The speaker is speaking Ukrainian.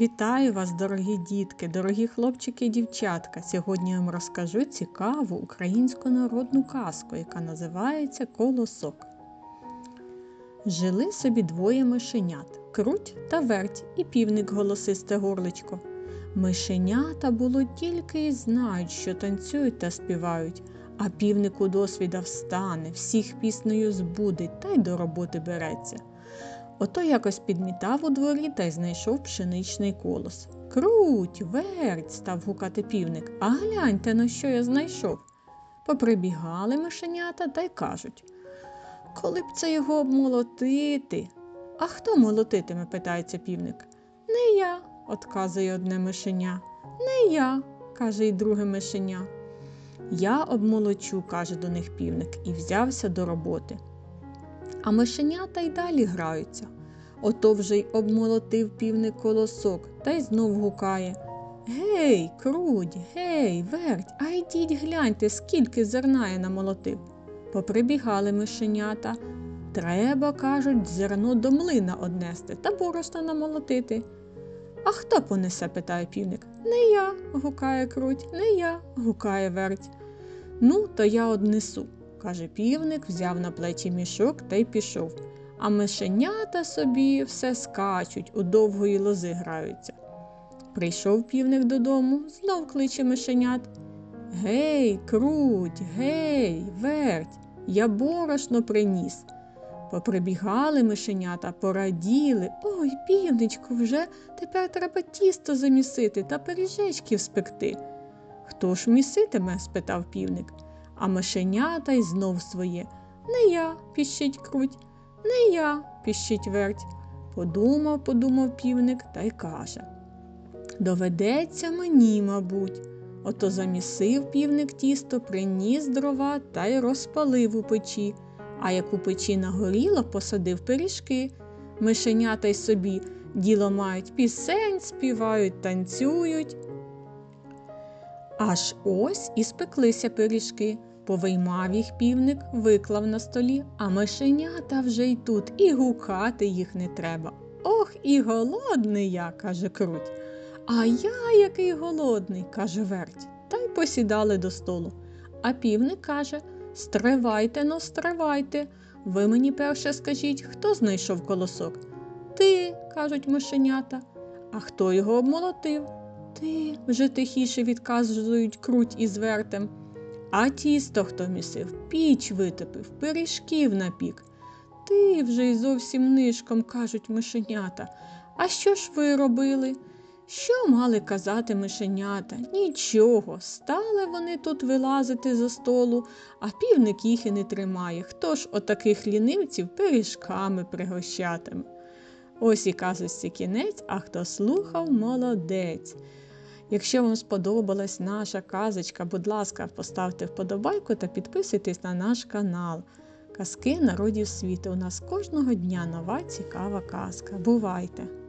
Вітаю вас, дорогі дітки, дорогі хлопчики і дівчатка. Сьогодні я вам розкажу цікаву українську народну казку, яка називається Колосок. Жили собі двоє мишенят круть та верть і півник голосисте горличко. Мишенята було тільки й знають, що танцюють та співають, а півник у досвіда встане, всіх піснею збудить та й до роботи береться. Ото якось підмітав у дворі та й знайшов пшеничний колос. Круть, верть, став гукати півник. А гляньте, на що я знайшов. Поприбігали мишенята та й кажуть коли б це його обмолотити? А хто молотитиме? питається півник. Не я, отказує одне мишеня. Не я, каже й друге мишеня. Я обмолочу, каже до них півник, і взявся до роботи. А мишенята й далі граються. Ото вже й обмолотив півник колосок та й знов гукає Гей, круть, гей, верть, а йдіть гляньте, скільки зерна я намолотив. Поприбігали мишенята. Треба, кажуть, зерно до млина однести та борошна намолотити. А хто понесе? питає півник. Не я, гукає круть, не я, гукає верть. Ну, то я однесу, каже півник, взяв на плечі мішок та й пішов. А мишенята собі все скачуть, у довгої лози граються. Прийшов півник додому, знов кличе мишенят. Гей, круть, гей, верть, я борошно приніс. Поприбігали мишенята, пораділи. Ой, півничку, вже тепер треба тісто замісити та пиріжечків спекти. Хто ж міситиме? спитав півник. А мишенята й знов своє. Не я, піщить круть, не я, піщить верть. Подумав, подумав півник та й каже. Доведеться мені, мабуть. Ото замісив півник тісто, приніс дрова та й розпалив у печі, а як у печі нагоріло, посадив пиріжки. Мишенята й собі діло мають пісень, співають, танцюють. Аж ось і спеклися пиріжки. Повиймав їх півник, виклав на столі, а мишенята вже й тут, і гукати їх не треба. Ох, і голодний я, каже круть. А я який голодний, каже верть, та й посідали до столу. А півник каже Стривайте но, стривайте. Ви мені перше скажіть, хто знайшов колосок? Ти, кажуть мишенята. А хто його обмолотив? Ти вже тихіше відказують круть із вертем. А тісто хто місив, піч витопив, пиріжків напік. Ти вже й зовсім нишком, кажуть мишенята. А що ж ви робили? Що мали казати мишенята? Нічого. Стали вони тут вилазити за столу, а півник їх і не тримає. Хто ж отаких лінивців пиріжками пригощатиме? Ось і казочці кінець, а хто слухав, молодець. Якщо вам сподобалась наша казочка, будь ласка, поставте вподобайку та підписуйтесь на наш канал. Казки народів світу. У нас кожного дня нова цікава казка. Бувайте!